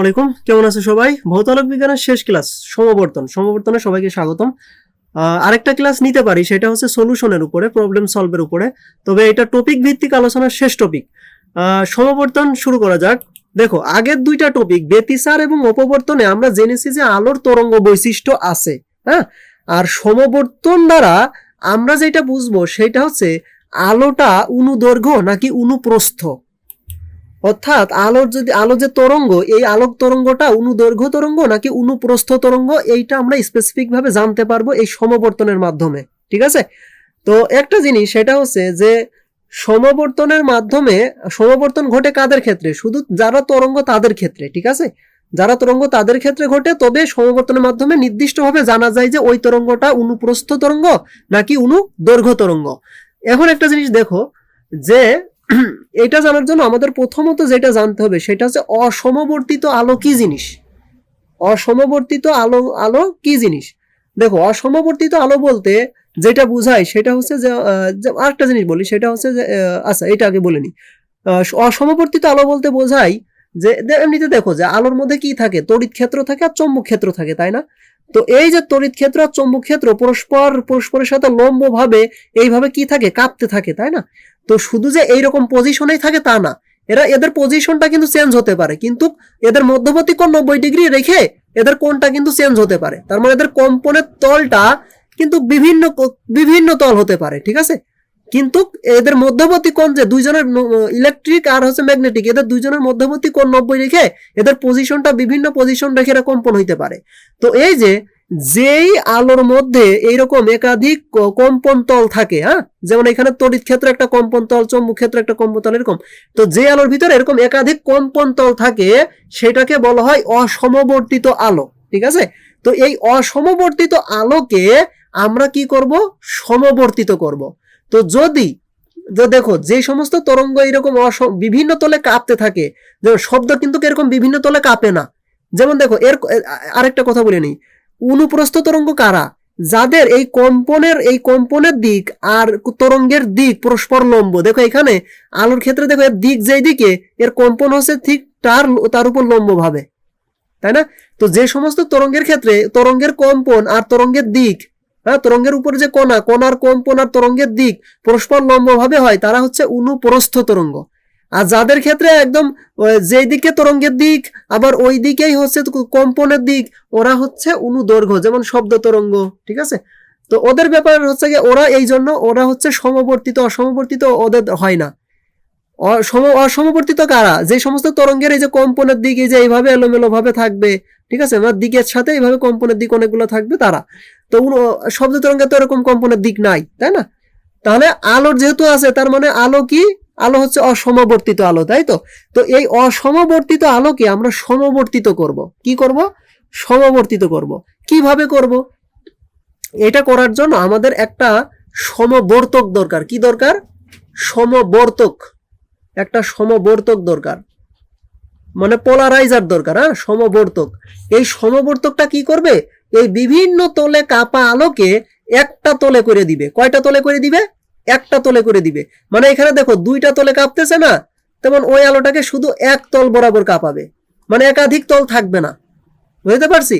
আলাইকুম। কেমন আছে সবাই? ভৌতালক বিজ্ঞানের শেষ ক্লাস সমবর্তন। সমবর্তনে সবাইকে স্বাগতম। আরেকটা ক্লাস নিতে পারি, সেটা হচ্ছে সলিউশনের উপরে প্রবলেম সলভের উপরে। তবে এটা টপিক ভিত্তিক আলোচনার শেষ টপিক সমবর্তন শুরু করা যাক। দেখো, আগের দুইটা টপিক ব্যতিসার এবং অপবর্তনে আমরা জেনেছি যে আলোর তরঙ্গ বৈশিষ্ট্য আছে হ্যাঁ? আর সমবর্তন দ্বারা আমরা যেটা বুঝব, সেটা হচ্ছে আলোটা অনুদৈর্ঘ্য নাকি অনুপ্রস্থ? অর্থাৎ আলোর যদি আলো যে তরঙ্গ, এই আলোক তরঙ্গটা অনুদৈর্ঘ্য তরঙ্গ নাকি অনুপ্রস্থ তরঙ্গ, এইটা আমরা স্পেসিফিক ভাবে জানতে পারব এই সমবর্তনের মাধ্যমে, ঠিক আছে? তো একটা জিনিস, সেটা হচ্ছে যে সমবর্তনের মাধ্যমে, সমবর্তন ঘটে কাদের ক্ষেত্রে? শুধু যারা তরঙ্গ তাদের ক্ষেত্রে, ঠিক আছে? যারা তরঙ্গ তাদের ক্ষেত্রে ঘটে, তবে সমবর্তনের মাধ্যমে নির্দিষ্টভাবে জানা যায় যে ওই তরঙ্গটা অনুপ্রস্থ তরঙ্গ নাকি অনু দৈর্ঘ্য তরঙ্গ। এখন একটা জিনিস দেখো, যে এটা জানার জন্য আমাদের প্রথমত যেটা জানতে হবে, সেটা হচ্ছে অসমবর্তিত আলো কি জিনিস? অসমবর্তিত আলো আলো কি জিনিস? দেখো, অসমবর্তিত আলো বলতে যেটা বোঝায় সেটা হচ্ছে যে আরেকটা জিনিস বলি, সেটা হচ্ছে যে আচ্ছা এটা আগে বলে নি। অসমবর্তিত আলো বলতে বোঝায় যে এমনিতে দেখো যে আলোর মধ্যে কি থাকে? তড়িৎ ক্ষেত্র থাকে আর চৌম্বক ক্ষেত্র থাকে, তাই না? তো এই যে তড়িৎ ক্ষেত্র আর চৌম্বক ক্ষেত্র পরস্পর, পরস্পরের সাথে লম্ব ভাবে এইভাবে কি থাকে? কাঁপতে থাকে, তাই না? তো শুধু যে এইরকম পজিশনেই থাকে তা না, এরা এদের পজিশনটা কিন্তু চেঞ্জ হতে পারে। কিন্তু এদের মধ্যবর্তী কোণ নব্বই ডিগ্রি রেখে এদের কোণটা কিন্তু চেঞ্জ হতে পারে। তার মানে এদের কম্পনের তলটা কিন্তু বিভিন্ন বিভিন্ন তল হতে পারে, ঠিক আছে? কিন্তু এদের মধ্যবর্তী কোণ যে দুইজনের ইলেকট্রিক আর হচ্ছে ম্যাগনেটিক এদের দুইজনের মধ্যবর্তী কোণ নব্বই রেখে এদের পজিশনটা বিভিন্ন পজিশন রেখে এরা কম্পন হইতে পারে। তো এই যে যেই আলোর মধ্যে এইরকম একাধিক কম্পন তল থাকে হ্যাঁ? যেমন এখানে তড়িৎ ক্ষেত্র একটা কম্পন তল, চৌম্বক ক্ষেত্র একটা কম্পন তল, এরকম। তো যে আলোর ভিতরে এরকম একাধিক কম্পন তল থাকে, সেটাকে বলা হয় অসমবর্তিত আলো, ঠিক আছে? তো এই অসমবর্তিত আলোকে আমরা কি করব? সমবর্তিত করব। তো যদি দেখো, যে সমস্ত তরঙ্গ এরকম বিভিন্ন তলে কাঁপতে থাকে, যেমন শব্দ কিন্তু এরকম বিভিন্ন তলে কাঁপে না। যেমন দেখো, এর আরেকটা কথা বলে নিই। অনুপ্রস্থ তরঙ্গ কারা? যাদের এই কম্পনের এই কম্পনের দিক আর তরঙ্গের দিক পরস্পর লম্ব। দেখো এখানে, আলোর ক্ষেত্রে দেখো এর দিক যেই দিকে, এর কম্পন হচ্ছে ঠিক তার তার উপর লম্ব ভাবে তাই না? তো যে সমস্ত তরঙ্গের ক্ষেত্রে, তরঙ্গের কম্পন আর তরঙ্গের দিক হ্যাঁ তরঙ্গের উপরে যে কণা, কণার কম্পন আর তরঙ্গের দিক পরস্পর লম্ব ভাবে হয়, তারা হচ্ছে অনুপ্রস্থ তরঙ্গ। আর যাদের ক্ষেত্রে একদম যেই দিকে তরঙ্গের দিক, আবার ওই দিকেই হচ্ছে কম্পনের দিক, ওরা হচ্ছে অনুদৈর্ঘ্য, যেমন শব্দ তরঙ্গ, ঠিক আছে? তো ওদের ব্যাপার হচ্ছে গিয়ে ওরা এই জন্য ওরা হচ্ছে সমবর্তিত, অসমবর্তিত ওদের হয় না। অসম- অসমবর্তিত কারা? যে সমস্ত তরঙ্গের এই যে কম্পনের দিক, এই যে এইভাবে এলোমেলো ভাবে থাকবে, ঠিক আছে? আমার দিকের সাথে এইভাবে কম্পনের দিক অনেকগুলো থাকবে তারা। তো শব্দ তরঙ্গে তো এরকম কম্পনের দিক নাই, তাই না? তাহলে আলোর যেহেতু আছে, তার মানে আলো কি? আলো হচ্ছে অসমবর্তিত আলো, তাই তো? তো এই অসমবর্তিত আলোকে আমরা সমবর্তিত করব। কি করব? সমবর্তিত করব। কীভাবে করব? এটা করার জন্য আমাদের একটা সমবর্তক দরকার। কি দরকার? সমবর্তক। একটা সমবর্তক দরকার। মানে পোলারাইজার দরকার হ্যাঁ? সমবর্তক। এই সমবর্তকটা কি করবে? এই বিভিন্ন তলে কাপা আলোকে একটা তলে করে দিবে। কয়টা তলে করে দিবে? একটা তলে করে দিবে। মানে এখানে দেখো দুইটা তলে কাঁপতেছে না, তেমন ওই আলোটাকে শুধু এক তল বরাবর কাঁপাবে। মানে একাধিক তল থাকবে না। বুঝতে পারছি?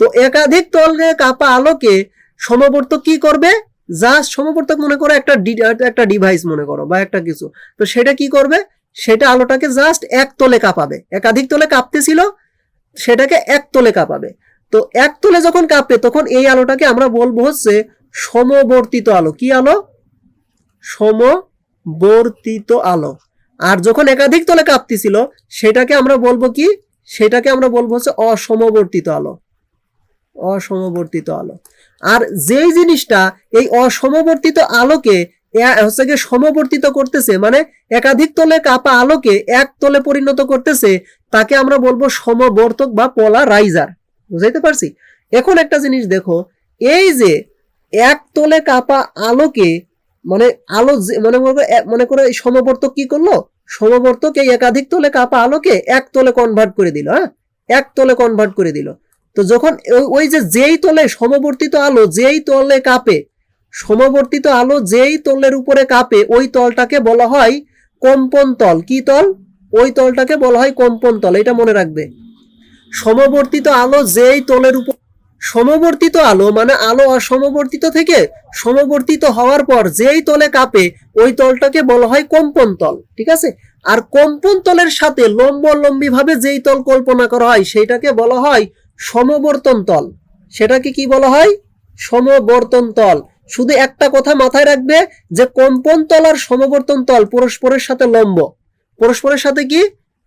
তো একাধিক তলে কাঁপা আলোকে সমবর্ত কি করবে? জাস্ট সমবর্তক মনে করো একটা একটা ডিভাইস মনে করো বা একটা কিছু। তো সেটা কি করবে? সেটা আলোটাকে জাস্ট এক তলে কাঁপাবে। একাধিক তলে কাঁপতেছিল, সেটাকে এক তলে কাঁপাবে। তো এক তলে যখন কাঁপবে তখন এই আলোটাকে আমরা বলব হচ্ছে সমবর্তিত আলো। কি আলো? সমবর্তিত আলো। আর যখন একাধিক তলে কাঁপতেছিল, সেটাকে আমরা বলব কি? সেটাকে আমরা বলব হচ্ছে অসমবর্তিত আলো। অসমবর্তিত আলো। আর যেই জিনিসটা এই অসমবর্তিত আলোকে হচ্ছে গিয়ে সমবর্তিত করতেছে মানে একাধিক তলে কাপা আলোকে এক তলে পরিণত করতেছে, তাকে আমরা বলব সমবর্তক বা পলা পোলারাইজার। বুঝাইতে পারছি? এখন একটা জিনিস দেখো, এই যে এক তলে কাপা আলোকে মানে আলো যে- মনে করো মনে করো এই সমবর্তক কি করল? সমবর্তক এই একাধিক তলে কাপা আলোকে এক তলে কনভার্ট করে দিল হ্যাঁ? এক তলে কনভার্ট করে দিল। তো যখন ওই যে যেই তলে সমবর্তিত আলো যেই তলে কাঁপে, সমবর্তিত আলো যেই তলের উপরে কাঁপে, ওই তলটাকে বলা হয় কম্পন তল। কি তল? ওই তলটাকে বলা হয় কম্পন তল। এটা মনে রাখবে। সমবর্তিত আলো যেই তলের উপর সমবর্তিত আলো মানে আলো অসমবর্তিত থেকে সমবর্তিত হওয়ার পর যেই তলে কাঁপে, ওই তলটাকে বলা হয় কম্পন তল, ঠিক আছে? আর কম্পন তলের সাথে লম্বলম্বী ভাবে যেই তল কল্পনা করা হয়, সেইটাকে বলা হয় সমবর্তন তল। সেটাকে কি বলা হয়? সমবর্তন তল। শুধু একটা কথা মাথায় রাখবে যে কম্পন তল আর সমবর্তন তল পরস্পরের সাথে লম্ব। পরস্পরের সাথে কি?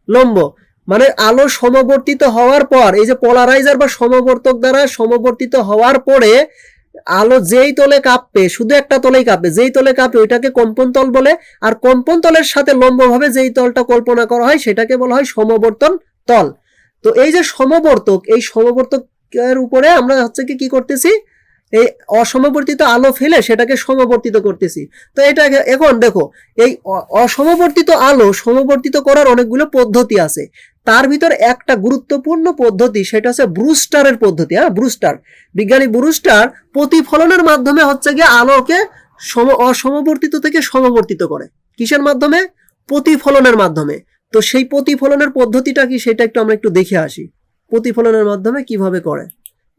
লম্ব। মানে আলো সমবর্তিত হওয়ার পর, এই যে পোলারাইজার বা সমবর্তক দ্বারা সমবর্তিত হওয়ার পরে আলো যেই তলে কাঁপবে, শুধু একটা তলেই কাঁপবে, যেই তলে কাঁপে ওইটাকে কম্পন তল বলে, আর কম্পন তলের সাথে লম্বভাবে যেই তলটা কল্পনা করা হয় সেটাকে বলা হয় সমবর্তন তল। তো এই যে সমবর্তক, এই সমবর্তকের উপরে আমরা হচ্ছে কি করতেছি? এই অসমবর্তিত আলো ফেলে সেটাকে সমবর্তিত করতেছি। তো এটা এখন দেখো, এই অসমবর্তিত আলো সমবর্তিত করার অনেকগুলো পদ্ধতি আছে। তার ভিতর একটা গুরুত্বপূর্ণ পদ্ধতি, সেটা হচ্ছে ব্রুস্টারের পদ্ধতি হ্যাঁ ব্রুস্টার। বিজ্ঞানী ব্রুস্টার প্রতিফলনের মাধ্যমে হচ্ছে গিয়ে আলোকে সম, অসমবর্তিত থেকে সমবর্তিত করে। কিসের মাধ্যমে? প্রতিফলনের মাধ্যমে। তো সেই প্রতিফলনের পদ্ধতিটা কি, সেটা একটু আমরা একটু দেখে আসি। প্রতিফলনের মাধ্যমে কীভাবে করে?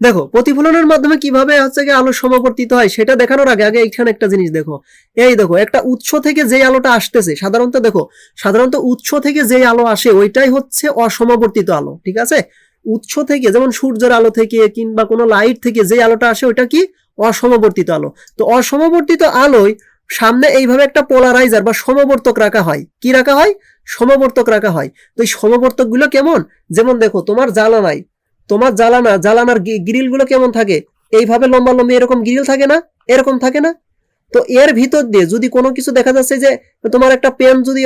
দেখো, প্রতিফলনের মাধ্যমে কীভাবে হচ্ছে গিয়ে আলো সমবর্তিত হয়, সেটা দেখানোর আগে আগে এখানে একটা জিনিস দেখো। এই দেখো, একটা উৎস থেকে যে আলোটা আসতেছে, সাধারণত দেখো, সাধারণত উৎস থেকে যে আলো আসে, ওইটাই হচ্ছে অসমবর্তিত আলো, ঠিক আছে? উৎস থেকে, যেমন সূর্যের আলো থেকে কিংবা কোনো লাইট থেকে যে আলোটা আসে, ওইটা কি? অসমবর্তিত আলো। তো অসমবর্তিত আলোয় সামনে এইভাবে একটা পোলারাইজার বা সমবর্তক রাখা হয়। কি রাখা হয়? সমবর্তক রাখা হয়। তো এই সমবর্তকগুলো কেমন? যেমন দেখো, তোমার জ্বালানায় তোমার জ্বালানা, জ্বালানার গ্রিলগুলো কেমন থাকে? এইভাবে লম্বা লম্বি এরকম গ্রিল থাকে না? এরকম থাকে না? তো এর ভিতর দিয়ে যদি কোনো কিছু দেখা যাচ্ছে যে তোমার একটা পেন যদি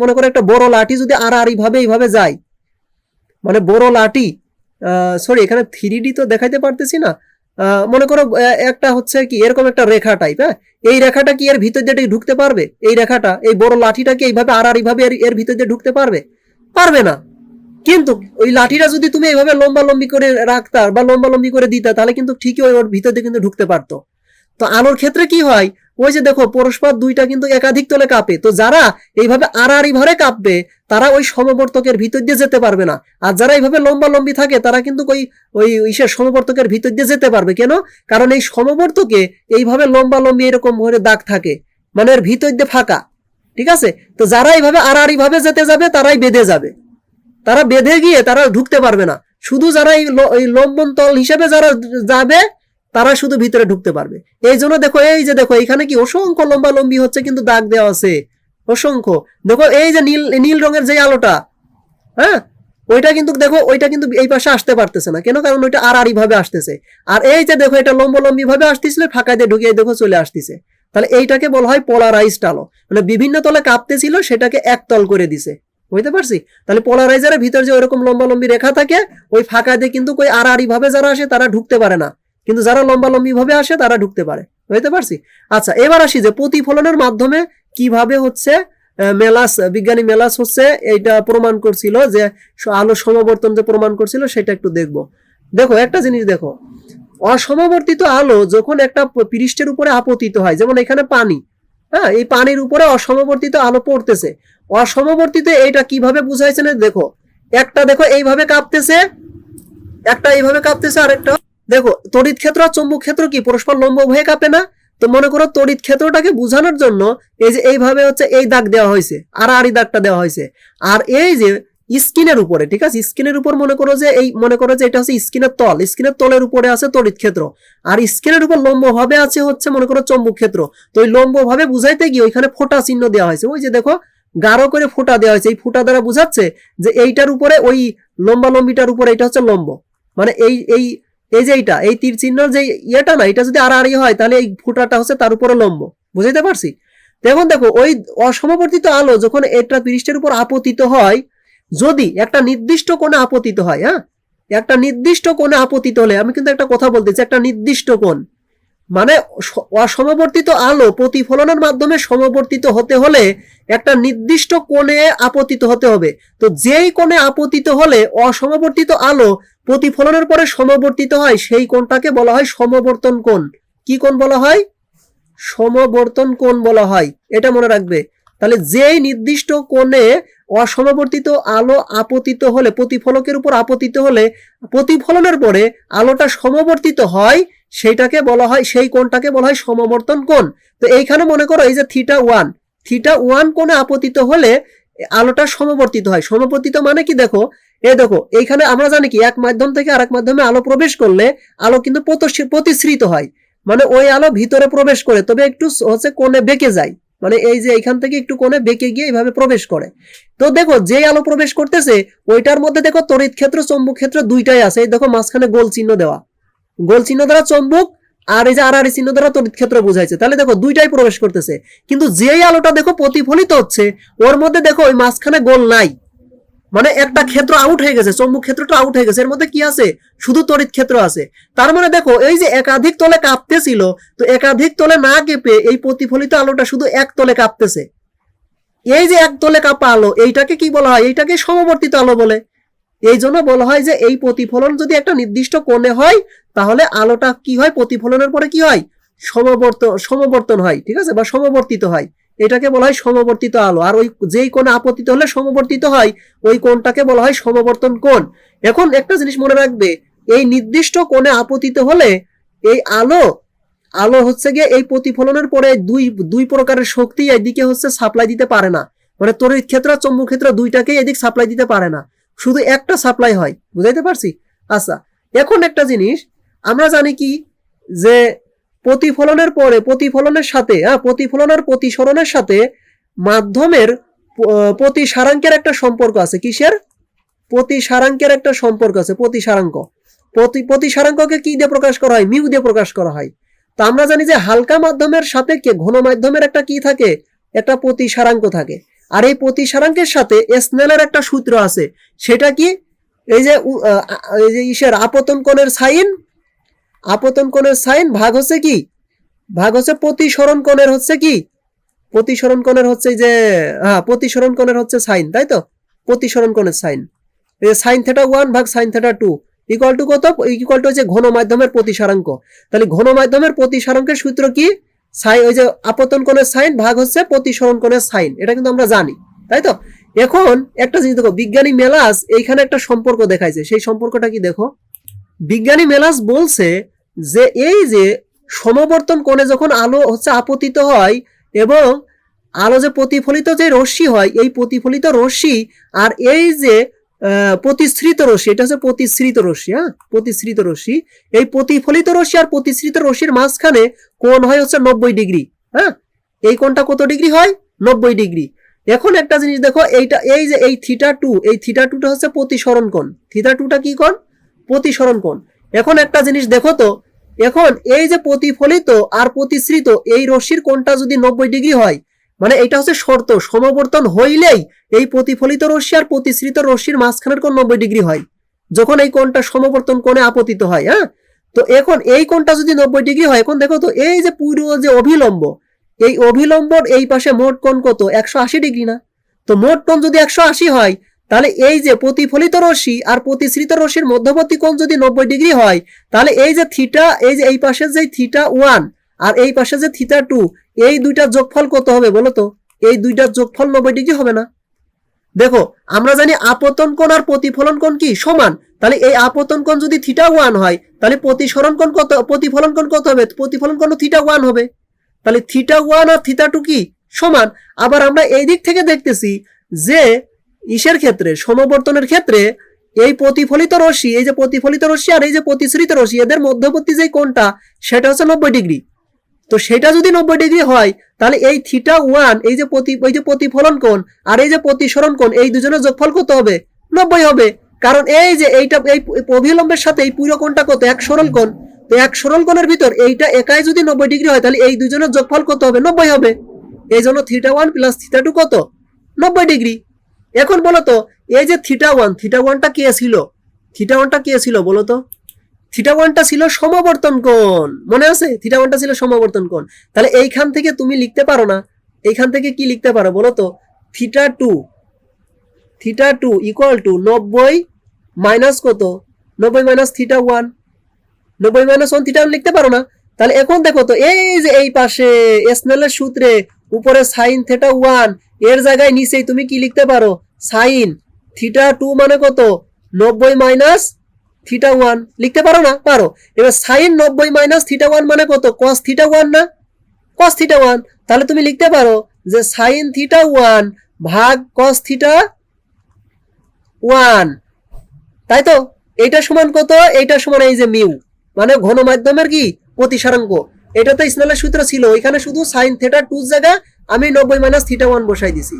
মনে করো একটা বড় লাঠি যদি আড়াআড়ি ভাবে এইভাবে এইভাবে যায় মানে বড় লাঠি সরি এখানে থ্রি তো দেখাইতে পারতেছি না মনে করো একটা হচ্ছে কি, এরকম একটা রেখা টাইপ হ্যাঁ? এই রেখাটা কি এর ভিতর দিয়ে ঢুকতে পারবে? এই রেখাটা, এই বড় লাঠিটা কি এইভাবে আড়াআড়ি আর এর- এর ভিতর দিয়ে ঢুকতে পারবে? পারবে না। কিন্তু ওই লাঠিটা যদি তুমি এইভাবে লম্বা লম্বি করে রাখতা বা লম্বা লম্বি করে দিতা, তাহলে কিন্তু ঠিকই ওই ওর ভিতর দিয়ে কিন্তু ঢুকতে পারতো। তো আলোর ক্ষেত্রে কি হয়? ওই যে দেখো, পরস্পর দুইটা কিন্তু একাধিক তলে কাঁপে। তো যারা এইভাবে আড়াআড়ি ভাবে কাঁপবে, তারা ওই সমবর্তকের ভিতর দিয়ে যেতে পারবে না। আর যারা এইভাবে লম্বা লম্বি থাকে, তারা কিন্তু ওই ওই ইসের সমবর্তকের ভিতর দিয়ে যেতে পারবে। কেন? কারণ এই সমবর্তকে এইভাবে লম্বা লম্বি এরকম ভরে দাগ থাকে। মানে এর ভিতর দিয়ে ফাঁকা। ঠিক আছে? তো যারা এইভাবে আড়াআড়ি ভাবে যেতে যাবে, তারাই বেঁধে যাবে। তারা বেঁধে গিয়ে তারা ঢুকতে পারবে না। শুধু যারা এই লম্বন তল হিসেবে যারা যাবে, তারা শুধু ভিতরে ঢুকতে পারবে। এই জন্য দেখো, এই যে দেখো, এখানে কি অসংখ্য লম্বা লম্বি হচ্ছে কিন্তু দাগ দেওয়া আছে। অসংখ্য। দেখো, এই যে নীল নীল রঙের যে আলোটা হ্যাঁ? ওইটা কিন্তু দেখো, ওইটা কিন্তু এই পাশে আসতে পারতেছে না। কেন? কারণ ওইটা আড়াআড়ি ভাবে আসতেছে। আর এই যে দেখো, এটা লম্ব লম্বি ভাবে আসতেছিল ফাঁকা দিয়ে ঢুকিয়ে দেখো চলে আসতেছে। তাহলে এইটাকে বলা হয় পোলারাইজড আলো। মানে বিভিন্ন তলে কাঁপতেছিল, সেটাকে একতল করে দিছে। বুঝতে পারছি? তাহলে পোলারাইজারের ভিতর যে ওইরকম লম্বা লম্বি রেখা থাকে, ওই ফাঁকা দিয়ে কিন্তু কই আড়াআড়ি ভাবে যারা আসে তারা ঢুকতে পারে না। কিন্তু যারা লম্বা লম্বি ভাবে আসে তারা ঢুকতে পারে। বুঝতে পারছি? আচ্ছা এবার আসি যে প্রতিফলনের মাধ্যমে কীভাবে হচ্ছে মেলাস, বিজ্ঞানী মেলাস হচ্ছে এইটা প্রমাণ করছিল যে আলো সমবর্তন যে প্রমাণ করছিল সেটা একটু দেখব। দেখো, একটা জিনিস দেখো। অসমবর্তিত আলো যখন একটা পৃষ্ঠের উপরে আপতিত হয়, যেমন এখানে পানি হ্যাঁ এই পানির উপরে অসমবর্তিত আলো পড়তেছে। অসমবর্তিত এইটা কীভাবে বুঝাইছে না? দেখো, একটা দেখো, এইভাবে কাঁপতেছে, একটা এইভাবে কাঁপতেছে আর একটা দেখো, তড়িৎ ক্ষেত্র আর চুম্বক ক্ষেত্র কি? পরস্পর লম্ব হয়ে কাঁপে না? তো মনে করো তড়িৎ ক্ষেত্রটাকে বোঝানোর জন্য এই যে এইভাবে হচ্ছে এই দাগ দেওয়া হয়েছে, আর আড়ি দাগটা দেওয়া হয়েছে। আর এই যে স্কিনের উপরে, ঠিক আছে? স্কিনের উপর মনে করো যে এই, মনে করো যে এটা হচ্ছে স্কিনের তল, স্কিনের তলের উপরে আছে তড়িৎ ক্ষেত্র। আর স্কিনের উপর লম্ব ভাবে আছে হচ্ছে মনে করো চম্বক ক্ষেত্র। তো ওই লম্ব ভাবে বুঝাইতে গিয়ে ওইখানে ফোটা চিহ্ন দেওয়া হয়েছে। ওই যে দেখো গাঢ় করে ফোঁটা দেওয়া হয়েছে। এই ফোঁটা দ্বারা বুঝাচ্ছে যে এইটার উপরে ওই লম্বা লম্বিটার উপরে এটা হচ্ছে লম্ব। মানে এই এই এই যে এইটা, এই তীর চিহ্ন যে ইয়েটা না, এটা যদি আর আড়াআড়ি হয়, তাহলে এই ফুটাটা হচ্ছে তার উপরে লম্ব। বুঝাইতে পারছি? তো এখন দেখো ওই অসমবর্তিত আলো যখন এটা পৃষ্ঠের উপর আপতিত হয়, যদি একটা নির্দিষ্ট কোণে আপতিত হয় হ্যাঁ? একটা নির্দিষ্ট কোণে আপতিত হলে, আমি কিন্তু একটা কথা বলতেছি, একটা নির্দিষ্ট কোণ। মানে অসমবর্তিত আলো প্রতিফলনের মাধ্যমে সমবর্তিত হতে হলে একটা নির্দিষ্ট কোণে আপতিত হতে হবে। তো যেই কোণে আপতিত হলে অসমবর্তিত আলো প্রতিফলনের পরে সমবর্তিত হয়, সেই কোণটাকে বলা হয় সমবর্তন কোণ। কি কোণ বলা হয়? সমবর্তন কোণ বলা হয়। এটা মনে রাখবে। তাহলে যেই নির্দিষ্ট কোণে অসমবর্তিত আলো আপতিত হলে, প্রতিফলকের উপর আপতিত হলে, প্রতিফলনের পরে আলোটা সমবর্তিত হয় সেইটাকে বলা হয়, সেই কোণটাকে বলা হয় সমবর্তন কোণ। তো এইখানে মনে করো এই যে থিটা ওয়ান থিটা ওয়ান কোণে আপতিত হলে আলোটা সমবর্তিত হয়। সমবর্তিত মানে কি দেখো? এই দেখো, এইখানে আমরা জানি কি, এক মাধ্যম থেকে আরেক মাধ্যমে আলো প্রবেশ করলে আলো কিন্তু প্রতিসৃত হয়। মানে ওই আলো ভিতরে প্রবেশ করে, তবে একটু হচ্ছে কোণে বেঁকে যায়। মানে এই যে এইখান থেকে একটু কোণে বেঁকে গিয়ে এইভাবে প্রবেশ করে। তো দেখো, যে আলো প্রবেশ করতেছে, ওইটার মধ্যে দেখো তড়িৎ ক্ষেত্র, চৌম্বক ক্ষেত্র দুইটাই আছে। এই দেখো মাঝখানে গোল চিহ্ন দেওয়া। গোল চিহ্ন দ্বারা চৌম্বক, আর এই যে আর আর চিহ্ন দ্বারা তড়িৎ ক্ষেত্র বোঝাইছে। তাহলে দেখো, দুইটাই প্রবেশ করতেছে। কিন্তু যেই আলোটা দেখো, প্রতিফলিত হচ্ছে, ওর মধ্যে দেখো, ওই মাঝখানে গোল নাই। মানে একটা ক্ষেত্র আউট হয়ে গেছে, চৌম্বক ক্ষেত্রটা আউট হয়ে গেছে। এর মধ্যে কি আছে? শুধু তড়িৎ ক্ষেত্র আছে। তার মানে দেখো, এই যে একাধিক তলে কাঁপতেছিল, তো একাধিক তলে না কেঁপে এই প্রতিফলিত আলোটা শুধু এক তলে কাঁপতেছে। এই যে এক তলে কাঁপা আলো, এইটাকে কি বলা হয়? এইটাকে সমবর্তিত আলো বলে। এই জন্য বলা হয় যে এই প্রতিফলন যদি একটা নির্দিষ্ট কোণে হয়, তাহলে আলোটা কি হয়? প্রতিফলনের পরে কি হয়? সমবর্ত, সমবর্তন হয়, ঠিক আছে? বা সমবর্তিত হয়। এটাকে বলা হয় সমবর্তিত আলো। আর ওই যেই কোণে আপতিত হলে সমবর্তিত হয়, ওই কোণটাকে বলা হয় সমবর্তন কোণ। এখন একটা জিনিস মনে রাখবে, এই নির্দিষ্ট কোণে আপতিত হলে এই আলো আলো হচ্ছে গিয়ে এই প্রতিফলনের পরে দুই দুই প্রকারের শক্তি এদিকে হচ্ছে সাপ্লাই দিতে পারে না। মানে তড়িৎ ক্ষেত্র আর ক্ষেত্র দুইটাকেই এদিক সাপ্লাই দিতে পারে না। শুধু একটা সাপ্লাই হয়, বুঝাইতে পারছি? আচ্ছা এখন একটা জিনিস, আমরা জানি কি যে প্রতিফলনের পরে, প্রতিফলনের সাথে হ্যাঁ প্রতিফলনের প্রতিসরণের সাথে মাধ্যমের প- প্রতিসারাঙ্কের একটা সম্পর্ক আছে। কিসের? প্রতিসারাঙ্কের একটা সম্পর্ক আছে প্রতিসারাঙ্ক প্রতি প্রতিসারাঙ্ককে কি দিয়ে প্রকাশ করা হয়? মিউ দিয়ে প্রকাশ করা হয়। তো আমরা জানি যে হালকা মাধ্যমের সাথে কে ঘন মাধ্যমের একটা কি থাকে? একটা প্রতিসারাঙ্ক থাকে। আর এই প্রতিসারাঙ্কের সাথে স্নেলের একটা সূত্র আছে। সেটা কি? এই যে এই যে ইসের আপতন কোণের সাইন, আপতন কোণের সাইন ভাগ হচ্ছে কি? ভাগ হচ্ছে প্রতিসরণ কোণের হচ্ছে কি? প্রতিসরণ কোণের হচ্ছে যে হ্যাঁ প্রতিসরণ কোণের হচ্ছে সাইন, তাই তো? প্রতিসরণ কোণের সাইন। এই যে সাইন থেটা ওয়ান ভাগ sine theta two, equal to কত? ইকুয়াল টু হচ্ছে ঘন মাধ্যমের প্রতিসারাঙ্ক। তাহলে ঘন মাধ্যমের প্রতিসারাঙ্কের সূত্র কি? সাই ওই যে আপতন কোণের সাইন ভাগ হচ্ছে প্রতিসরণ কোণের সাইন, এটা কিন্তু আমরা জানি, তাই তো? এখন একটা জিনিস দেখো, বিজ্ঞানী মেলাস এইখানে একটা সম্পর্ক দেখাইছে, সেই সম্পর্কটা কি দেখো? বিজ্ঞানী মেলাস বলছে যে এই যে সমবর্তন কোণে যখন আলো হচ্ছে আপতিত হয় এবং আলো যে প্রতিফলিত যে রশ্মি হয়, এই প্রতিফলিত রশ্মি আর এই যে প্রতিশ্রিত রশ্মি, এটা হচ্ছে প্রতিশ্রিত রশ্মি হ্যাঁ? প্রতিশ্রিত রশ্মি। এই প্রতিফলিত রশ্মি আর প্রতিশ্রিত রশ্মির মাঝখানে কোণ হয় হচ্ছে নব্বই ডিগ্রি হ্যাঁ? এই কোণটা কত ডিগ্রি হয়? নব্বই ডিগ্রি। এখন একটা জিনিস দেখো, এইটা, এই যে এই থিটা টু এই থিটা টুটা হচ্ছে প্রতিসরণ কোণ। থিটা টুটা কি কোণ? প্রতিসরণ কোণ। এখন একটা জিনিস দেখো তো, এখন এই যে প্রতিফলিত আর প্রতিশ্রিত, এই রশ্মির কোণটা যদি নব্বই ডিগ্রি হয় মানে এটা হচ্ছে শর্ত। সমবর্তন হইলেই এই প্রতিফলিত রশ্মি আর প্রতিশ্রিত রশ্মির মাঝখানের কোণ নব্বই ডিগ্রি হয়। যখন এই কোণটা সমবর্তন কোণে আপতিত হয় হ্যাঁ? তো এখন এই কোণটা যদি নব্বই ডিগ্রি হয়, এখন দেখো তো এই যে পুরো যে অভিলম্ব, এই অভিলম্বর এই পাশে মোট কোণ কত? একশো আশি ডিগ্রি না? তো মোট কোণ যদি একশো আশি হয়, তাহলে এই যে প্রতিফলিত রশ্মি আর প্রতিশ্রিত রশ্মির মধ্যবর্তী কোণ যদি নব্বই ডিগ্রি হয়, তাহলে এই যে থিটা এই যে এই পাশে যে থিটা ওয়ান আর এই পাশে যে থিটা টু এই দুইটার যোগফল কত হবে বলো তো এই দুইটার যোগফল নব্বই ডিগ্রি হবে না। দেখো, আমরা জানি আপতন কোণ আর প্রতিফলন কোণ কি? সমান। তাহলে এই আপতন কোণ যদি থিটা ওয়ান হয়, তাহলে প্রতিসরণ কোণ কত? প্রতিফলন কোণ কত হবে? প্রতিফলন কোণ থিটা ওয়ান হবে। তাহলে থিটা ওয়ান আর থিটা টু কি? সমান। আবার আমরা এই দিক থেকে দেখতেছি যে ইসের ক্ষেত্রে, সমবর্তনের ক্ষেত্রে এই প্রতিফলিত রশ্মি, এই যে প্রতিফলিত রশ্মি আর এই যে প্রতিশ্রিত রশ্মি, এদের মধ্যবর্তী যে কোণটা, সেটা হচ্ছে নব্বই ডিগ্রি। তো সেটা যদি নব্বই ডিগ্রি হয়, তাহলে এই থিটা ওয়ান এই যে প্রতি এই যে প্রতিফলন কোণ আর এই যে প্রতিসরণ কোণ, এই দুজনের যোগফল কত হবে? নব্বই হবে। কারণ এই যে এইটা এই অভিলম্বের সাথে এই পুরো কোণটা কত? এক সরল কোণ। তো এক সরল কোণের ভিতর এইটা একাই যদি নব্বই ডিগ্রি হয়, তাহলে এই দুজনের যোগফল কত হবে? নব্বই হবে। এই জন্য theta one plus theta two কত? নব্বই ডিগ্রি এখন বলো তো, এই যে থিটা ওয়ান থিটা ওয়ানটা কে ছিল? থিটা ওয়ানটা কে ছিল বলো তো? থিটা ওয়ানটা ছিল সমাবর্তন কোণ। মনে আছে? থিটা ওয়ানটা ছিল সমবর্তন কোণ। তাহলে এইখান থেকে তুমি লিখতে পারো না। এইখান থেকে কি লিখতে পারো বলো তো? Theta two theta two equal to নব্বই মাইনাস কত? নব্বই মাইনাস থিটা ওয়ান নব্বই মাইনাস ওয়ান থিটা লিখতে পারো না? তাহলে এখন দেখো তো, এই যে এই পাশে স্নেলের সূত্রে উপরে সাইন থেটা ওয়ানের জায়গায় নিচেই তুমি কি লিখতে পারো? সাইন থিটা টু মানে কত? নব্বই মাইনাস থিটা ওয়ান লিখতে পারো না? পারো। এবার সাইন নব্বই মাইনাস থিটা ওয়ান মানে কত? কস থিটা ওয়ান না? কস থিটা ওয়ান তাহলে তুমি লিখতে পারো যে সাইন থিটা ওয়ান ভাগ কস থিটা ওয়ান তাই তো? এটা সমান কত? এইটা সমান এই যে মিউ। মানে ঘন মাধ্যমের কি? প্রতিসারাঙ্ক। এটা তো স্নেলের সূত্র ছিল। ওইখানে শুধু সাইন থিটা টু জায়গা আমি নব্বই মাইনাস থিটা ওয়ান বসাই দিছি।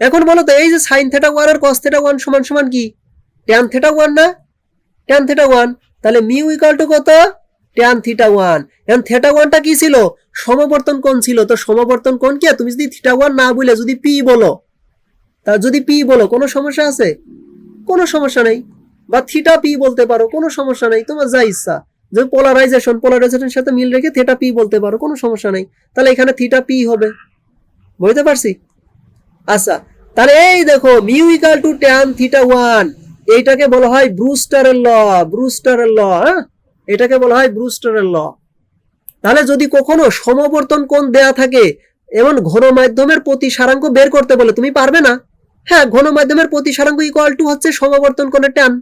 এখন বলো তো, এই যে সাইন থেটা ওয়ান আর কস থেটা ওয়ান সমান সমান কি? ট্যান থেটা ওয়ান না? ট্যান থেটা ওয়ান তাহলে মিউ ইকাল টু কত? ট্যান থিটা ওয়ান এখন থেটা ওয়ানটা কি ছিল? সমবর্তন কোণ ছিল। তো সমবর্তন কোণ কি? তুমি যদি থিটা ওয়ান না বলে, যদি পি বলো, তা যদি পি বলো, কোনো সমস্যা আছে? কোনো সমস্যা নেই। বা থিটা পি বলতে পারো, কোনো সমস্যা নেই। তোমার যা ইচ্ছা। যে পোলারাইজেশন পোলারাইজেশনের সাথে মিল রেখে থেটা পি বলতে পারো, কোনো সমস্যা নেই। তাহলে এখানে থিটা পি হবে। বুঝতে পারছি? আচ্ছা তাহলে এই দেখো mu equal to tan theta one এইটাকে বলা হয় ব্রুস্টারের ল ব্রুস্টারের ল হ্যাঁ? এটাকে বলা হয় ব্রুস্টারের ল। তাহলে যদি কখনো সমবর্তন কোণ দেয়া থাকে, এমন ঘন মাধ্যমের প্রতি সারাঙ্ক বের করতে বলে, তুমি পারবে না। হ্যাঁ ঘন মাধ্যমের প্রতি সারাঙ্ক ইকুয়াল টু হচ্ছে সমবর্তন কোণের ট্যান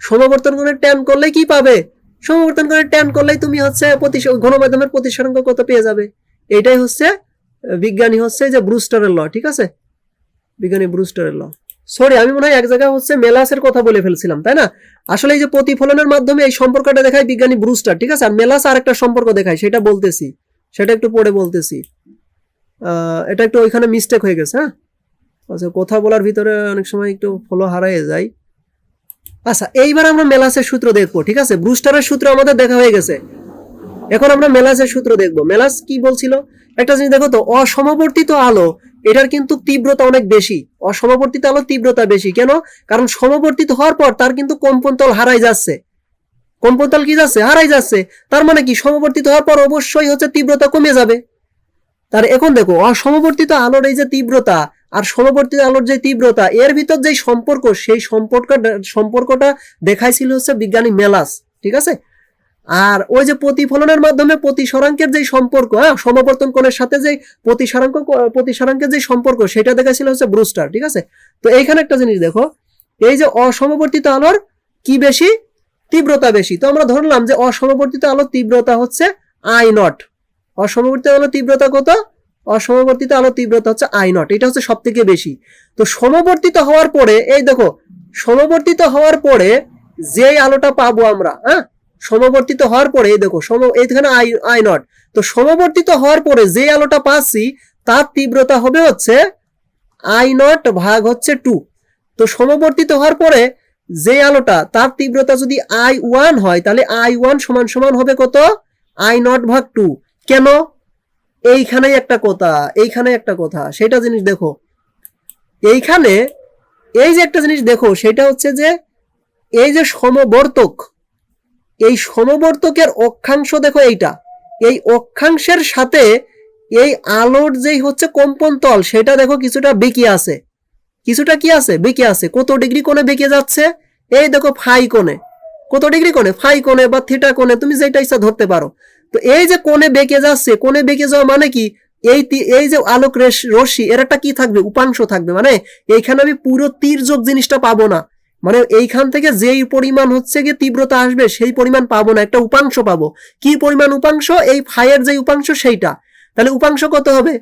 সমবর্তন কোণের ট্যান করলে কি পাবে? সমবর্তন কোণের ট্যান করলেই তুমি হচ্ছে প্রতি ঘন মাধ্যমের প্রতি সারাঙ্ক কত পেয়ে যাবে? এটাই হচ্ছে, বিজ্ঞানী হচ্ছে যে ব্রুস্টারের ল, ঠিক আছে? বিজ্ঞানী ব্রুস্টারের ল। সরি আমি মনে হয় এক জায়গায় হচ্ছে মেলাসের কথা বলে ফেলছিলাম, তাই না? আসলে এই যে প্রতিফলনের মাধ্যমে এই সম্পর্কটা দেখায় বিজ্ঞানী ব্রুস্টার, ঠিক আছে? আর মেলাস আর একটা সম্পর্ক দেখায়, সেটা বলতেছি, সেটা একটু পরে বলতেছি। এটা একটু ওইখানে মিস্টেক হয়ে গেছে হ্যাঁ? আচ্ছা কথা বলার ভিতরে অনেক সময় একটু ফলো হারাইয়ে যায় আচ্ছা এইবার আমরা মেলাসের সূত্র দেখব, ঠিক আছে? ব্রুস্টারের সূত্র আমাদের দেখা হয়ে গেছে। এখন আমরা মেলাসের সূত্র দেখব। মেলাস কি বলছিল? একটা জিনিস দেখো তো, অসমবর্তিত আলো এটার কিন্তু তীব্রতা অনেক বেশি। অসমবর্তিত আলো তীব্রতা বেশি। কেন? কারণ সমবর্তিত হওয়ার পর তার কিন্তু কম্পনতল হারাই যাচ্ছে। কম্পনতল কি যাচ্ছে? হারাই যাচ্ছে। তার মানে কি? সমবর্তিত হওয়ার পর অবশ্যই হচ্ছে তীব্রতা কমে যাবে। তার এখন দেখো, অসমবর্তিত আলোর এই যে তীব্রতা আর সমবর্তিত আলোর যে তীব্রতা, এর ভিতর যে সম্পর্ক, সেই সম্পর্কটা সম্পর্কটা দেখাইছিল হচ্ছে বিজ্ঞানী মেলাস। ঠিক আছে? আর ওই যে প্রতিফলনের মাধ্যমে প্রতিসরাঙ্কের যে সম্পর্ক হ্যাঁ সমবর্তন কোণের সাথে যে প্রতিসরাঙ্ক প্রতিসরাঙ্কের যে সম্পর্ক, সেটা দেখাছিল হচ্ছে ব্রুস্টার, ঠিক আছে? তো এইখানে একটা জিনিস দেখো, এই যে অসমবর্তিত আলোর কি বেশি? তীব্রতা বেশি। তো আমরা ধরলাম যে অসমবর্তিত আলোর তীব্রতা হচ্ছে আই নট। অসমবর্তিত আলোর তীব্রতা কত? অসমবর্তিত আলোর তীব্রতা হচ্ছে আই নট, এটা হচ্ছে সব থেকে বেশি। তো সমবর্তিত হওয়ার পরে, এই দেখো, সমবর্তিত হওয়ার পরে যে আলোটা পাবো আমরা হ্যাঁ সমবর্তিত হওয়ার পরে দেখো, সম, এইখানে আই আই নট তো সমবর্তিত হওয়ার পরে যে আলোটা পাচ্ছি, তার তীব্রতা হবে হচ্ছে আই নট ভাগ হচ্ছে টু তো সমবর্তিত হওয়ার পরে যে আলোটা, তার তীব্রতা যদি আই ওয়ান হয়, তাহলে আই ওয়ান সমান সমান হবে কত? আই নট ভাগ টু কেন? এইখানেই একটা কথা, এইখানে একটা কথা। সেটা জিনিস দেখো। এইখানে এই যে একটা জিনিস দেখো, সেটা হচ্ছে যে এই যে সমবর্তক এই সমবর্তকের অক্ষাংশ দেখো এইটা। এই অক্ষাংশের সাথে এই আলোর যেই হচ্ছে কম্পন তল, সেটা দেখো কিছুটা বেঁকে আছে। কিছুটা কি আছে? বেঁকে আছে। কত ডিগ্রি কোণে বেঁকে যাচ্ছে? এই দেখো ফাই কোণে। কত ডিগ্রি কোণে? ফাই কোণে বা থিটা কোণে, তুমি যেটা ইচ্ছা ধরতে পারো। তো এই যে কোণে বেঁকে যাচ্ছে, কোণে বেঁকে যাওয়া মানে কি? এই এই যে আলোক রেশ- রশ্মি, এর একটা কি থাকবে? উপাংশ থাকবে। মানে এইখানে আমি পুরো তীর্যক জিনিসটা পাবো না। মানে এইখান থেকে যেই পরিমাণ হচ্ছে গিয়ে তীব্রতা আসবে, সেই পরিমাণ পাবো না, একটা উপাংশ পাবো। কি পরিমাণ উপাংশ? এই ফাইয়ের যে উপাংশ, সেইটা। তাহলে উপাংশ কত হবে?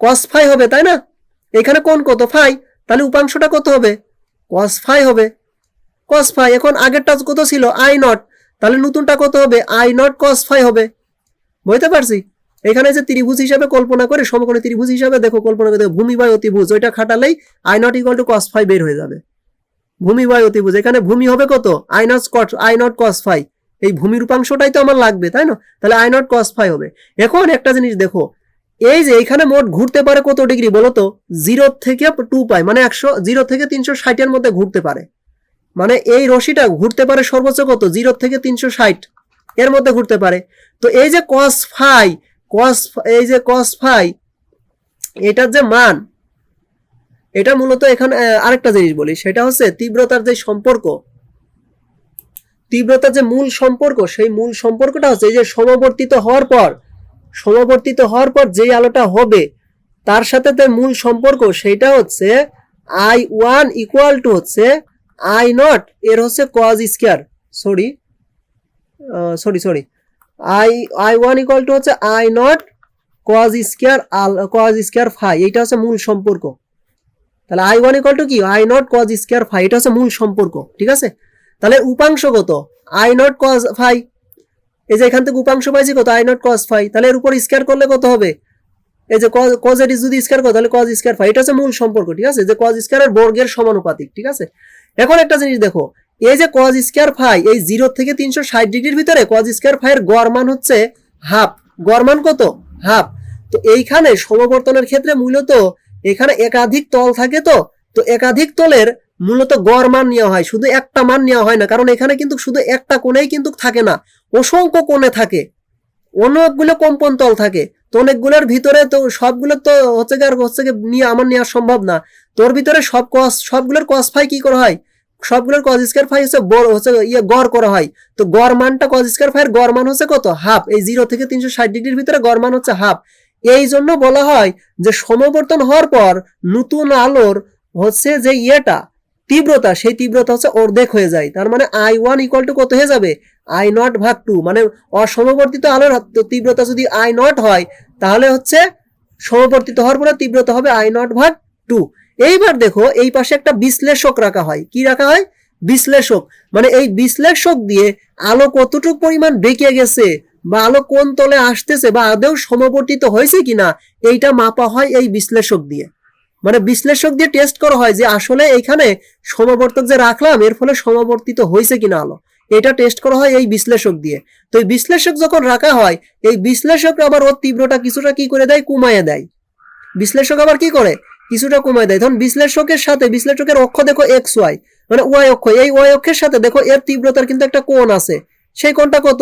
কস ফাই হবে, তাই না? এখানে কোন কত? ফাই তাহলে উপাংশটা কত হবে? কস ফাই হবে। কস ফাই এখন আগেরটা কত ছিল? আই নট তাহলে নতুনটা কত হবে? আই নট কস ফাই হবে। বুঝতে পারছি? এখানে যে ত্রিভুজ হিসাবে কল্পনা করে, সমকোণী ত্রিভুজ হিসাবে দেখো, কল্পনা করে দেখো, ভূমি বাই অতিভুজ, ওইটা খাটালেই I naught equal to cos phi বের হয়ে যাবে। ভূমি বাই অতিভুজ এখানে ভূমি হবে কত? আই নট কট আই নট কস ফাই এই ভূমির উপাংশটাই তো আমার লাগবে, তাই না? তাহলে আই নট কস ফাই হবে। এখন একটা জিনিস দেখো, এই যে এখানে মোট ঘুরতে পারে কত ডিগ্রি বলো তো? জিরো থেকে টু পাই মানে একশো জিরো থেকে তিনশো ষাটের মধ্যে ঘুরতে পারে। মানে এই রশিটা ঘুরতে পারে সর্বোচ্চ কত? জিরো থেকে তিনশো ষাট এর মধ্যে ঘুরতে পারে। তো এই যে কস ফাই কস এই যে কস ফাই এটার যে মান এটা মূলত এখানে আরেকটা জিনিস বলি, সেটা হচ্ছে তীব্রতার যে সম্পর্ক, তীব্রতার যে মূল সম্পর্ক, সেই মূল সম্পর্কটা হচ্ছে এই যে সমবর্তিত হওয়ার পর, সমবর্তিত হওয়ার পর যেই আলোটা হবে, তার সাথে তার মূল সম্পর্ক, সেটা হচ্ছে আই ওয়ান ইকুয়াল টু হচ্ছে আই নট এর হচ্ছে cos square sorry sorry sorry I I one equal to হচ্ছে আই নট কজ স্কোয়ার আল কজ স্কোয়ার ফাই এইটা হচ্ছে মূল সম্পর্ক। তাহলে আই ওয়ান ইকুয়াল টু কি? I naught cos square phi এটা হচ্ছে মূল সম্পর্ক, ঠিক আছে? তাহলে উপাংশগত আই নট কজ ফাই এই যে এখান থেকে উপাংশ পাইছি কত? আই নট কজ ফাই তাহলে এর উপর স্কোয়ার করলে কত হবে? এই যে কজ এর যদি স্কোয়ার করো, তাহলে কজ স্কোয়ার ফাই এটা হচ্ছে মূল সম্পর্ক, ঠিক আছে? যে কজ স্কোয়ারের বর্গের সমানুপাতিক, ঠিক আছে? এখন একটা জিনিস দেখো, এই যে কজ স্কোয়ার ফাই এই জিরো থেকে তিনশো ষাট ডিগ্রির ভিতরে কজ স্কোয়ার ফাইয়ের গড় মান হচ্ছে হাফ গড় মান কত? হাফ তো এইখানে সমবর্তনের ক্ষেত্রে মূলত এখানে একাধিক তল থাকে তো তো একাধিক তলের মূলত গড় মান নেওয়া হয়, শুধু একটা মান নেওয়া হয় না, কারণ এখানে কিন্তু শুধু একটা কোণেই কিন্তু থাকে না, অসংখ্য কোণে থাকে, অনেকগুলো কম্পন তল থাকে, তো অনেকগুলোর ভিতরে তো সবগুলো তো হচ্ছে আর হচ্ছে নিয়ে আমার নেওয়া সম্ভব না তোর ভিতরে সব কস সবগুলোর কস ফাই কি করা হয়, সবগুলোর কজ স্কোয়ার ফাই হচ্ছে বড়, হচ্ছে ইয়ে গড় করা হয়, তো গড় মানটা কজ স্কোয়ার ফাইয়ের গড় মান হচ্ছে কত? হাফ এই জিরো থেকে তিনশো ষাট ডিগ্রির ভিতরে গড় মান হচ্ছে হাফ এই জন্য বলা হয় যে সমবর্তন হওয়ার পর নতুন আলোর হচ্ছে যে ইয়েটা, তীব্রতা, সেই তীব্রতা হচ্ছে অর্ধেক হয়ে যায়। তার মানে আই ওয়ান ইকুয়াল টু কত হয়ে যাবে? আই নট ভাগ টু মানে অসমবর্তিত আলোর তীব্রতা যদি আই নট হয়, তাহলে হচ্ছে সমবর্তিত হওয়ার পরে তীব্রতা হবে আই নট ভাগ টু এইবার দেখো, এই পাশে একটা বিশ্লেষক রাখা হয়। কি রাখা হয়? বিশ্লেষক। মানে এই বিশ্লেষক দিয়ে আলো কতটুকু পরিমাণ বেঁকে গেছে? বা আলো কোন তলে আসতেছে বা আদৌ সমবর্তিত হয়েছে কিনা, এইটা মাপা হয় এই বিশ্লেষক দিয়ে। মানে বিশ্লেষক দিয়ে টেস্ট করা হয় যে আসলে এইখানে সমবর্তক যে রাখলাম, এর ফলে সমবর্তিত হয়েছে কিনা আলো। এটা টেস্ট করা হয় এই বিশ্লেষক দিয়ে। তো এই বিশ্লেষক যখন রাখা হয়, এই বিশ্লেষক আবার ওর তীব্রতা কিছুটা কি করে দেয়? কমাইয়ে দেয়। বিশ্লেষক আবার কি করে? কিছুটা কমায় দেয়। ধরুন বিশ্লেষকের সাথে, বিশ্লেষকের অক্ষ দেখো এক্স ওয়াই মানে ওয়াই অক্ষ, এই ওয়াই অক্ষের সাথে দেখো এর তীব্রতার কিন্তু একটা কোণ আছে। সেই কোণটা কত?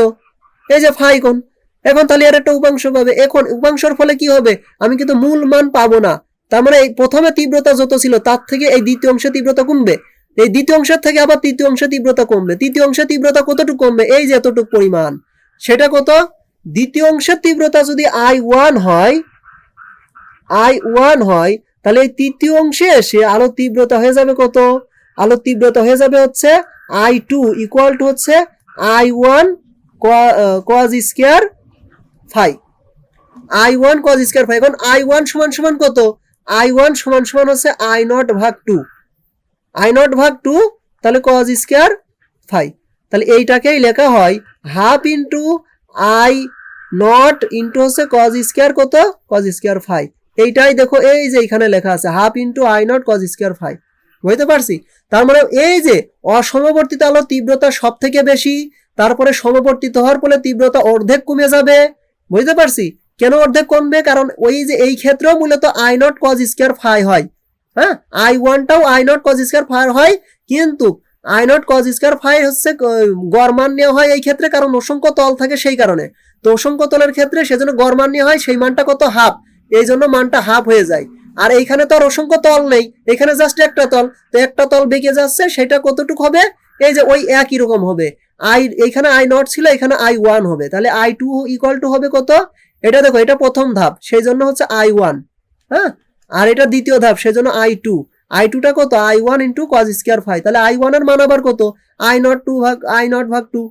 এই যে ফাই কোণ এখন তাহলে এর একটা উপাংশ পাবে। এখন উপাংশের ফলে কি হবে? আমি কিন্তু মূল মান পাবো না। তার মানে এই প্রথমে তীব্রতা যত ছিল, তার থেকে এই দ্বিতীয় অংশে তীব্রতা কমবে। এই দ্বিতীয় অংশের থেকে আবার তৃতীয় অংশে তীব্রতা কমবে। তৃতীয় অংশে তীব্রতা কতটুকু কমবে? এই যে এতটুকু পরিমাণ। সেটা কত? দ্বিতীয় অংশের তীব্রতা যদি আই ওয়ান হয় আই ওয়ান হয়, তাহলে এই তৃতীয় অংশে এসে আলো তীব্রতা হয়ে যাবে কত? আলো তীব্রতা হয়ে যাবে হচ্ছে আই টু ইকুয়াল টু হচ্ছে I one cos square phi I one cos square phi এখন আই ওয়ান সমান সমান কত? আই ওয়ান সমান সমান হচ্ছে আই নট ভাগ টু আই নট ভাগ টু তাহলে কজ স্কোয়ার ফাইভ তাহলে এইটাকেই লেখা হয় half into I naught into হচ্ছে কজ স্কোয়ার কত? কজ স্কোয়ার ফাইভ এইটাই দেখো, এই যে এখানে লেখা আছে half into I naught cos square phi বুঝতে পারছি? তার মানে এই যে অসমবর্তিত আলো তীব্রতা সব থেকে বেশি তারপরে সমবর্তিত হওয়ার ফলে তীব্রতা অর্ধেক কমে যাবে। বুঝতে পারছি? কেন অর্ধেক কমবে? কারণ ওই যে এই ক্ষেত্রেও মূলত I naught cos square phi হয়। হ্যাঁ? I ওয়ানটাও I naught cos square phi হয়, কিন্তু I naught cos square phi হচ্ছে গড়মান নেওয়া হয় এই ক্ষেত্রে, কারণ অসংখ্য তল থাকে সেই কারণে। তো অসংখ্য তলের ক্ষেত্রে সেজন্য গড়মান নেওয়া হয়, সেই মানটা কত? হাফ এই জন্য মানটা হাফ হয়ে যায়। আর এইখানে তো আর অসংখ্য তল নেই। এখানে জাস্ট একটা তল। তো একটা তল বেঁকে যাচ্ছে, সেটা কতটুকু হবে? এই যে ওই একই রকম হবে। আই এইখানে আই নট ছিল, এখানে আই ওয়ান হবে। তাহলে আই টু ইকুয়াল টু হবে কত? এটা দেখো, এটা প্রথম ধাপ সেই জন্য হচ্ছে আই ওয়ান হ্যাঁ? আর এটা দ্বিতীয় ধাপ সেই জন্য আই টু আই টুটা কত? I one into cos square phi তাহলে আই ওয়ানের মান আবার কত? আই নট টু ভাগ আই নট ভাগ টু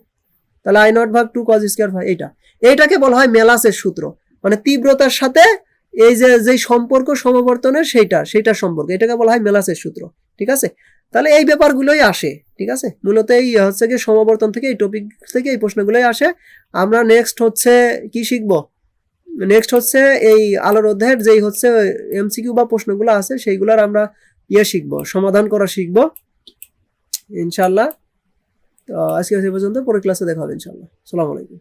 তাহলে আই নট ভাগ টু কজ স্কোয়ার ফাইভ এইটা। এইটাকে বলা হয় মেলাসের সূত্র। মানে তীব্রতার সাথে এই যে যে সম্পর্ক সমবর্তনের, সেইটা সেইটার সম্পর্ক। এটাকে বলা হয় মেলাসের সূত্র। ঠিক আছে? তাহলে এই ব্যাপারগুলোই আসে, ঠিক আছে? মূলত এই হচ্ছে কি সমবর্তন থেকে এই টপিক থেকে এই প্রশ্নগুলোই আসে। আমরা নেক্সট হচ্ছে কি শিখব? নেক্সট হচ্ছে এই আলোর অধ্যায়ের যেই হচ্ছে এমসিকিউ বা প্রশ্নগুলো আছে, সেইগুলোর আমরা ইয়ে শিখব, সমাধান করা শিখব। ইনশাল্লাহ তো আজকে পর্যন্ত, পরের ক্লাসে দেখা হবে ইনশাল্লাহ সালাম আলাইকুম।